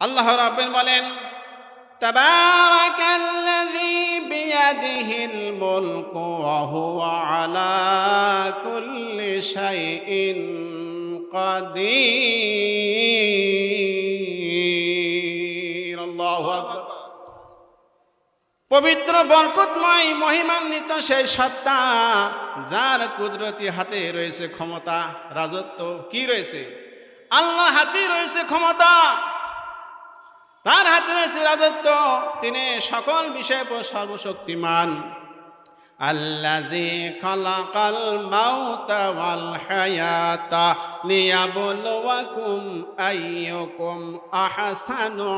আল্লাহ রাব্বেন বলেন, তাবারাকাল্লাযী বিয়াদিহিল মুলকু ওয়া হুয়া আলা কুল্লি শাইইন কাদির। আল্লাহু আকবার। পবিত্র, বরকতময়, মহিমান্বিত সেই সত্তা, যার কুদরতি হাতে রয়েছে ক্ষমতা, রাজত্ব কি রয়েছে? আল্লাহ হাতে রয়েছে ক্ষমতা। তার হাতে রয়েছে রাজত্ব। তিনি সকল বিষয়ে সর্বশক্তিমান। আল্লাজি খলাকাল মাউতা ওয়াল হায়াতা লিয়াবলুয়াকুম আইয়ুকুম আহসানু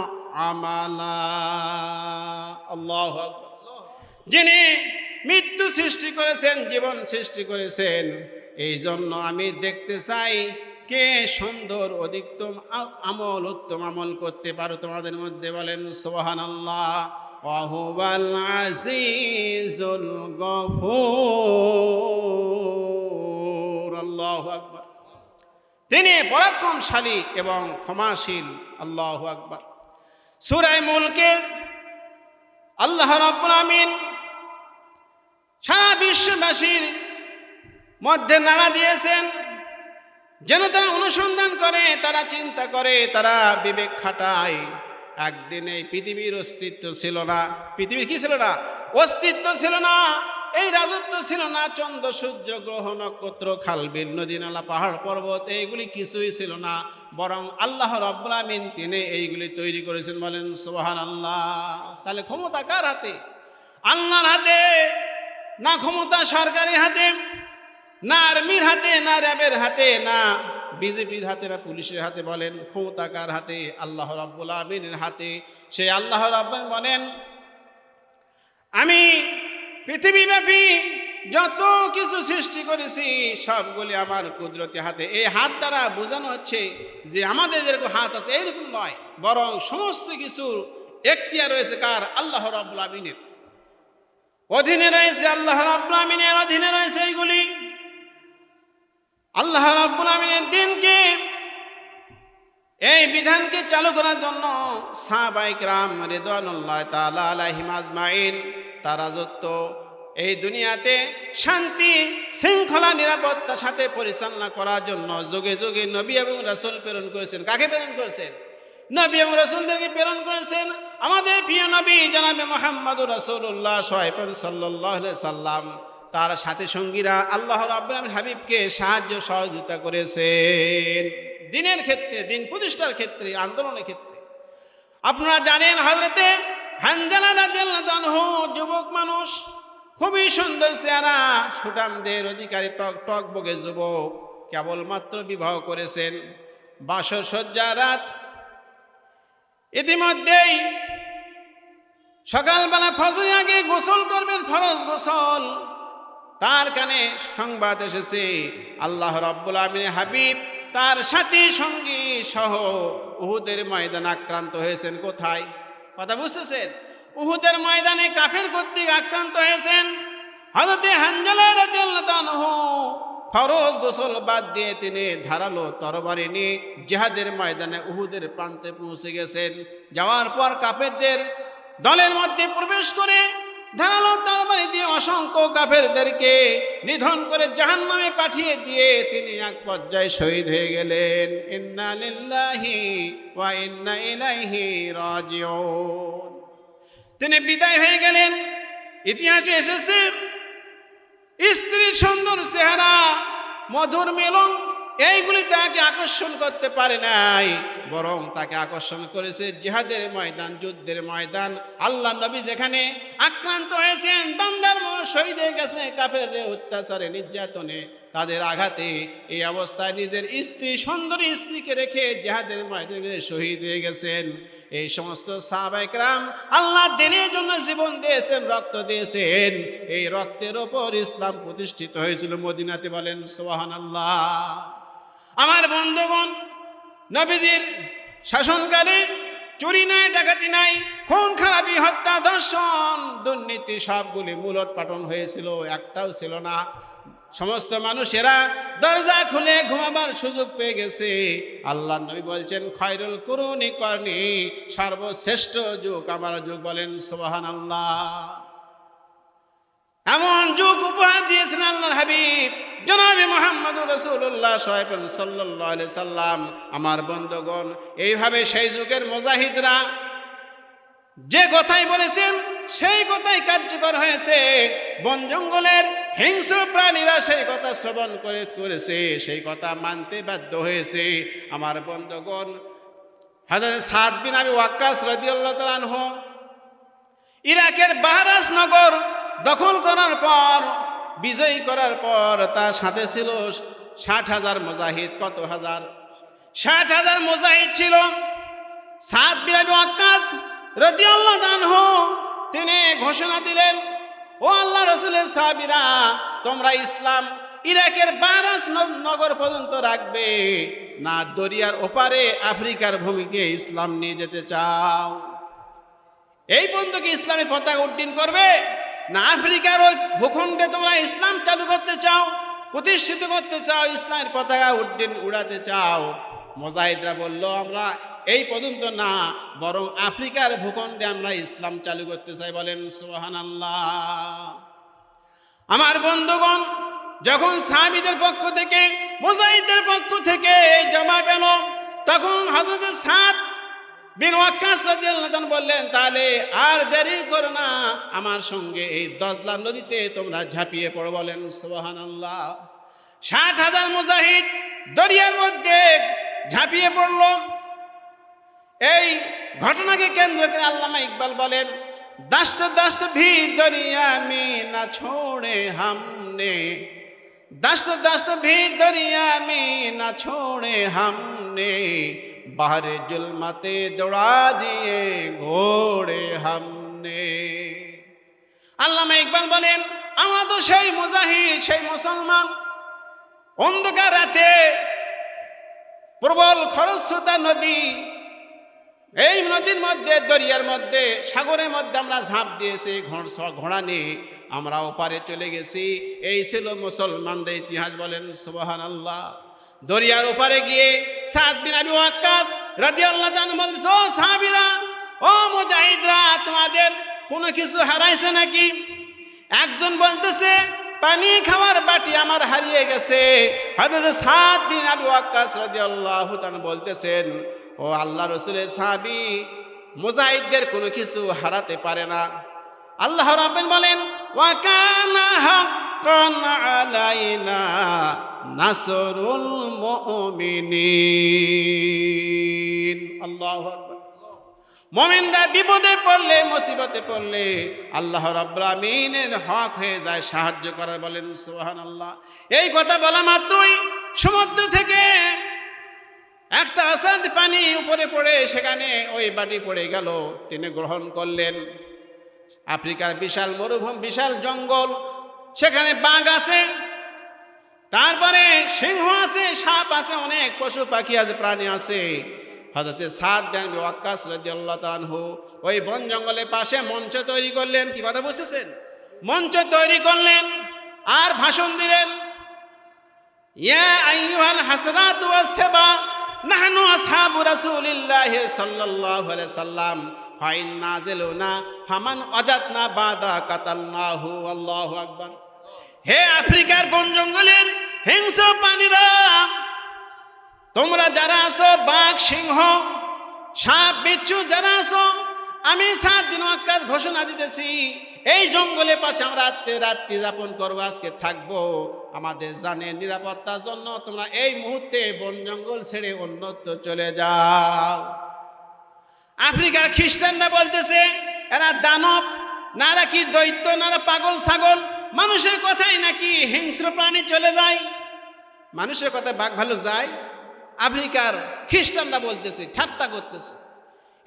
আমালা। আল্লাহু আকবার। যিনি মৃত্যু সৃষ্টি করেছেন, জীবন সৃষ্টি করেছেন এই জন্য আমি দেখতে চাই কে সুন্দর, অধিকতম আমল, উত্তম আমল করতে পারো? তোমাদের মধ্যে বলেন সোহান আল্লাহ গফুর, আল্লাহু তিনি পরাক্রমশালী এবং ক্ষমাশীল, আল্লাহ আকবার। সূরায়ে মুলকে আল্লাহ রাব্বুল আমিন সারা বিশ্ববাসীর মধ্যে নাড়া দিয়েছেন। যেন তারা অনুসন্ধান করে, তারা চিন্তা করে, তারা বিবেক খাটায়। একদিন এই পৃথিবীর অস্তিত্ব ছিল না। পৃথিবীর কি ছিল না? অস্তিত্ব ছিল না, এই রাজত্ব ছিল না, চন্দ্র, সূর্য, গ্রহ, নক্ষত্র নদী, নালা, পাহাড়, পর্বত, এইগুলি কিছুই ছিল না। বরং আল্লাহ রব্বুল তিনি এইগুলি তৈরি করেছেন বলেন সোহান আল্লাহ তাহলে ক্ষমতা কার হাতে? আল্লাহর হাতে না ক্ষমতা সরকারি হাতে? না আর্মির হাতে, না র্যাবের হাতে, না বিজেপির হাতে, না পুলিশের হাতে বলেন ক্ষমতাকার হাতে? আল্লাহ রাব্বুল আমিনের হাতে। সেই আল্লাহ রাব্বুল বলেন, আমি পৃথিবীব্যাপী যত কিছু সৃষ্টি করেছি, সবগুলি আমার কুদরতি হাতে। এই হাত দ্বারা বোঝানো হচ্ছে যে আমাদের যেরকম হাত আছে, এইরকম নয়। বরং সমস্ত কিছু এখতিয়ার রয়েছে কার? আল্লাহ রাব্বুল আমিনের। অধীনে রয়েছে আল্লাহ রাব্বুল আমিনের, অধীনে রয়েছে এইগুলি। আল্লাহ রাব্বুল আমিনের দিনকে, এই বিধানকে চালু করার জন্য সাহাবাইক রাম রেদওয়ানুল্লাহ তাআলা আলাইহিম আজমাইন, তার রাজত্ব, এই দুনিয়াতে শান্তি, শৃঙ্খলা, নিরাপত্তার সাথে পরিচালনা করার জন্য যুগে যুগে নবী এবং রাসূল প্রেরণ করেছেন। কাকে প্রেরণ করেছেন? নবী এবং রাসূলদেরকে প্রেরণ করেছেন আমাদের প্রিয় নবী জনাবে সাহেব সাল্লাল্লাহু সাল্লাম তার সাথে সঙ্গীরা আল্লাহ রাব্বুল হাবিবকে সাহায্য সহযোগিতা করেছেন। দিনের ক্ষেত্রে, দিন প্রতিষ্ঠার ক্ষেত্রে, আন্দোলনের ক্ষেত্রে। আপনারা জানেন হজরতে যুবক মানুষ, খুবই সুন্দর চেহারা সুটামদের অধিকারী, টক টক বগে যুবক, কেবলমাত্র বিবাহ করেছেন। বাসর রাত। ইতিমধ্যেই সকালবেলা ফজর আগে গোসল করবেন, ফরজ গোসল। তার কানে সংবাদ এসেছে, আল্লাহ রব্বুল আমিন হাবিব তার সাথী সঙ্গী সহ উহুদের ময়দান আক্রান্ত হয়েছেন। কোথায়? কথা বুঝতেছেন? উহুদের ময়দানে কাফের কর্তৃক আক্রান্ত হয়েছেন। হজরতে হানজালা রাদিয়াল্লাহু ফরজ গোসল বাদ দিয়ে তিনি ধারালো তরবারি নিয়ে জিহাদের ময়দানে উহুদের প্রান্তে পৌঁছে গেছেন। যাওয়ার পর কাফেরদের দলের মধ্যে প্রবেশ করে ধারালো তরবারি দিয়ে অসংখ্য কাফেরদেরকে নিধন করে জাহান নামে পাঠিয়ে দিয়ে তিনি এক পর্যায়ে শহীদ হয়ে গেলেন। ইন্না লিল্লাহি ওয়া ইন্না ইলাইহি রাজিউন। তিনি বিদায় হয়ে গেলেন। ইতিহাসে এসেছে, স্ত্রীর সুন্দর চেহারা, মধুর মিলন এইগুলি তাকে আকর্ষণ করতে পারে নাই, বরং তাকে আকর্ষণ করেছে জিহাদের ময়দান, যুদ্ধের ময়দান। আল্লাহ নবী যেখানে আক্রান্ত হয়েছেন দান্দার শহীদ হয়ে গেছে কাফের অত্যাচারে, নির্যাতনে তাদের আঘাতে এই অবস্থায় নিজের স্ত্রী, সুন্দর স্ত্রীকে রেখে জেহাদের ময়দানে শহীদ হয়ে গেছেন। এই সমস্ত সাহাবাইকরাম আল্লাহ দিনের জন্য জীবন দিয়েছেন, রক্ত দিয়েছেন। এই রক্তের ওপর ইসলাম প্রতিষ্ঠিত হয়েছিল মদিনাতে বলেন সোহান আল্লাহ আমার বন্ধুগণ, নবীজির শাসনকালে চুরি নাই, ডাকাতি নাই, খুন, খারাপি, হত্যা, ধর্ষণ, দুর্নীতি সবগুলি মূলট পাটন হয়েছিল, একটাও ছিল না। সমস্ত মানুষেরা দরজা খুলে ঘুমাবার সুযোগ পেয়ে গেছে। আল্লাহ নবী বলছেন, খয়রুল করুনি করনি সর্বশ্রেষ্ঠ যুগ। আমার যুগ বলেন সোহান আল্লাহ এমন যুগ উপহার দিয়েছেন আল্লাহর হাবিব। জনাবি মোহাম্মদ রসুল্লাহ সাহেব সাল্লাহ সাল্লাম। আমার বন্ধুগণ, এইভাবে সেই যুগের মুজাহিদরা যে কথাই বলেছেন, সেই কথাই কার্যকর হয়েছে। বন জঙ্গলের হিংস্র প্রাণীরা সেই কথা শ্রবণ করে, করেছে, সেই কথা মানতে বাধ্য হয়েছে। আমার বন্ধুগণ হাজার সাত বিন আমি ওয়াক্কাস রাদিয়াল্লাহু তাআলা ইরাকের বাহারাস নগর দখল করার পর, বিজয়ী করার পর তার সাথে ছিল ষাট হাজার মুজাহিদ। কত হাজার? ষাট হাজার মুজাহিদ ছিল। সাত আকাশ রদিয়াল্লাহ দানহু তিনি ঘোষণা দিলেন, ও আল্লাহ রসুলের সাহাবিরা, তোমরা ইসলাম ইরাকের বারাস নগর পর্যন্ত রাখবে, না দরিয়ার ওপারে আফ্রিকার ভূমিকে ইসলাম নিয়ে যেতে চাও। এই পর্যন্ত কি ইসলামী পতাকা উড্ডীন করবে? না আফ্রিকার ওই ভূখণ্ডে তোমরা ইসলাম চালু করতে চাও, প্রতিষ্ঠিত করতে চাও, ইসলামের পতাকা উড্ডীন উড়াতে চাও। মোজাহিদরা বলল, আমরা এই পর্যন্ত না, বরং আফ্রিকার ভূখণ্ডে আমরা ইসলাম চালু করতে চাই। বলেন সোহান আমার বন্ধুগণ, যখন সাহাবিদের পক্ষ থেকে মুজাহিদের পক্ষ থেকে জমা পেল, তখন হজরত সাত বিন ওয়াক্কাস রাদিয়াল্লাহু তাআলা বললেন, তাহলে আর দেরি করো না, আমার সঙ্গে এই দজলাম নদীতে তোমরা ঝাঁপিয়ে পড়ো বলেন, সুবহানাল্লাহ। ষাট হাজার মুজাহিদ দরিয়ার মধ্যে ঝাঁপিয়ে পড়ল। এই ঘটনাকে কেন্দ্র করে আল্লামা ইকবাল বলেন, দাস্ত দাস্ত ভি দরিয়া মে না ছোড়ে হামনে। দাস্ত দাস্ত ভি দরিয়া মে না ছোড়ে হামনে। বাহারে জুলমাতে দৌড়া দিয়ে ঘোড়ে হামনে। আল্লামা ইকবাল বলেন, আমরা তো সেই মুজাহিদ, সেই মুসলমান। অন্ধকার রাতে প্রবল খরস্রোতা নদী, এই নদীর মধ্যে, দরিয়ার মধ্যে, সাগরের মধ্যে আমরা ঝাঁপ দিয়েছি ঘোড়া নিয়ে আমরা ওপারে চলে গেছি। এই ছিল মুসলমানদের ইতিহাস বলেন সুবাহান আল্লাহ দরিয়ার ওপারে গিয়ে সাত বিন আবি ওয়াক্কাস রাদিয়াল্লাহু তাআলা বলছে সাহাবীরা, ও মুজাহিদরা, তোমাদের কোনো কিছু হারাইছে নাকি? একজন বলতেছে, পানি খাওয়ার বাটি আমার হারিয়ে গেছে। হযরত সাদ বিন আবি ওয়াক্কাস রাদিয়াল্লাহু তাআলা বলতেছেন, ও আল্লাহ রসুলের সাহাবী, মুজাহিদদের কোনো কিছু হারাতে পারে না। আল্লাহ রাব্বিন বলেন, ওয়া কানা হাক্কান আলাইনা নাসরুল মুমিনিন। আল্লাহু আকবার। মোমেনরা বিপদে পড়লে, মুসিবতে পড়লে আল্লাহ রাব্বুল আমিনের হক হয়ে যায়, সাহায্য করার বলেন, সুবহানাল্লাহ। এই কথা বলা মাত্রই সমুদ্র থেকে একটা আসাদ পানি উপরে পড়ে, সেখানে ওই বাটি পড়ে গেল। তিনি গ্রহণ করলেন। আফ্রিকার বিশাল মরুভূমি, বিশাল জঙ্গল, সেখানে বাঘ আছে। তারপরে সিংহ আছে, সাপ আছে, অনেক পশু পাখি আছে, প্রাণী আছে। হজরতে দেন ওয়াক্কাস রাদিয়াল্লাহু তাআলা ওই বন জঙ্গলের পাশে মঞ্চ তৈরি করলেন। কি কথা বুঝতেছেন? মঞ্চ তৈরি করলেন আর ভাষণ দিলেন, ইয়া সাবা সাল্লাম, ফাইন নাজিলুনা ফামান ওয়াজাদনা বাদা কাতালনাহু, আল্লাহু হে আফ্রিকার বন জঙ্গলের হিংস্র প্রাণীরা, তোমরা যারা আছো, বাঘ, সিংহ, সাপ, বিচ্ছু যারা আছো, আমি সাত দিন আকাশ ঘোষণা দিতেছি, এই জঙ্গলে পাশে আমরা রাত্রে রাত্রি যাপন করব, আজকে থাকব আমাদের জানে নিরাপত্তার জন্য। তোমরা এই মুহূর্তে বন জঙ্গল ছেড়ে অন্যত্র চলে যাও। আফ্রিকার খ্রিস্টানরা বলতেছে, এরা দানব নারা কি দৈত্য নারা পাগল, ছাগল? মানুষের কথাই নাকি হিংস্র প্রাণী চলে যায়? মানুষের কথায় বাঘ ভালুক যায়। আফ্রিকার খ্রিস্টানরা বলতেছে, ঠাট্টা করতেছে।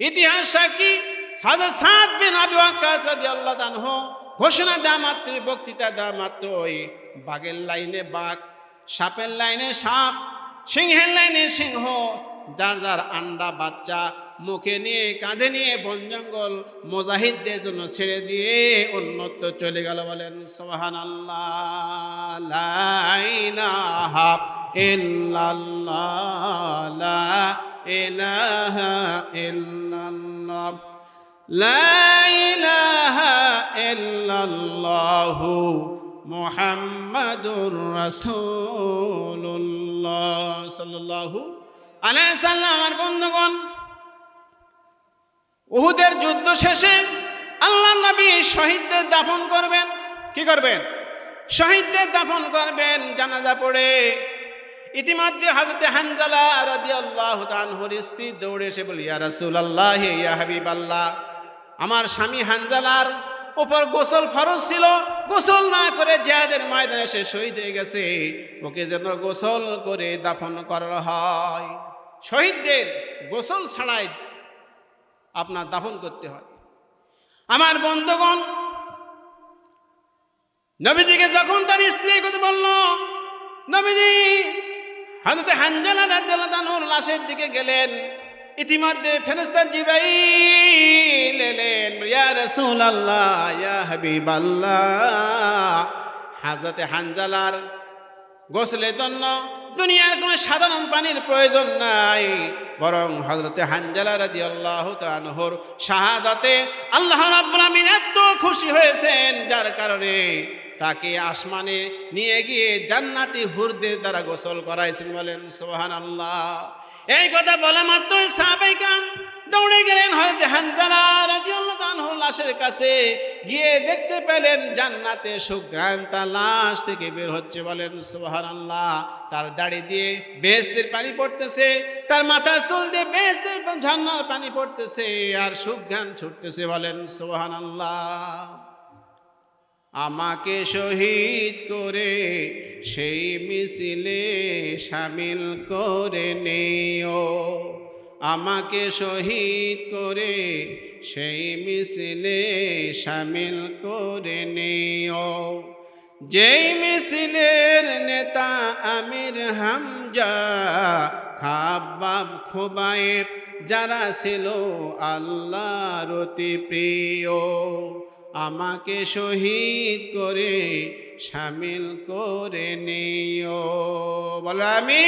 ইতিহাস সাক্ষী সাদা সাত বিন আবি ওয়াক্কাস রাদিয়াল্লাহু তাআলা ঘোষণা দেওয়া মাত্র বক্তৃতা দেওয়া মাত্র ওই বাঘের লাইনে বাঘ, সাপের লাইনে সাপ, সিংহের লাইনে সিংহ যার যার আন্ডা বাচ্চা, মুখে নিয়ে, কাঁধে নিয়ে বন জঙ্গল মোজাহিদদের জন্য ছেড়ে দিয়ে অন্যত্র চলে গেল বলেন সোহান আল্লাহ ইলাহা ইল্লাল্লাহ আলাইসাল্লাম আমার বন্ধুগণ, উহুদের যুদ্ধ শেষে আল্লাহ নবী শহীদদের দাফন করবেন। কি করবেন? শহীদদের দাফন করবেন জানাজা পড়ে। ইতিমধ্যে হাজতে হানজালা রাদিয়াল্লাহু তাআলার স্ত্রী দৌড়ে এসে বলি, ইয়া রাসূলুল্লাহ, ইয়া হাবিবাল্লাহ, আমার স্বামী হানজালার উপর গোসল ফরজ ছিল, গোসল না করে জেহাদের ময়দানে সে শহীদ হয়ে গেছে। ওকে যেন গোসল করে দাফন করা হয়। শহীদদের গোসল ছাড়াই আপনার দাফন করতে হয়। আমার বন্ধুগণ, নবীজিকে যখন তার স্ত্রী কথা বলল, নবীজি হাজরতে হানজালা তাআলার লাশের দিকে গেলেন। ইতিমধ্যে ফেরেশতা জিব্রাইল এলেন, ইয়া হানজালার গোসলের জন্য দুনিয়ার কোনো সাধারণ পানির প্রয়োজন নাই। বরং হজরতে হানজালা রাজি আল্লাহ তানহর শাহাদাতে আল্লাহ রাব্বুল আমিন এত খুশি হয়েছেন, যার কারণে তাকে আসমানে নিয়ে গিয়ে জান্নাতি হুরদের দ্বারা গোসল করাইছেন বলেন সোহান আল্লাহ এই কথা বলা মাত্রই সাহাবাইকাম দৌড়ে গেলেন হয়তো হানজালা রাদিয়াল্লাহু তাআলার লাশের কাছে। গিয়ে দেখতে পেলেন জান্নাতে সুগ্রাণ তার লাশ থেকে বের হচ্ছে বলেন, সুবহানাল্লাহ। তার দাড়ি দিয়ে বেহেশতের পানি পড়তেছে, তার মাথার চুল দিয়ে বেহেশতের ঝর্ণার পানি পড়তেছে আর সুগ্রাণ ছুটতেছে বলেন সোহান সুবহানাল্লাহ। আমাকে শহীদ করে সেই মিছিলে সামিল করে নেও। আমাকে শহীদ করে, সেই মিছিলে সামিল করে নিও। যেই মিছিলের নেতা আমির হামজা খাবাব খোবায়েব, যারা ছিল আল্লাহর অতি প্রিয়, আমাকে শহীদ করে সামিল করে নিও। বলো আমি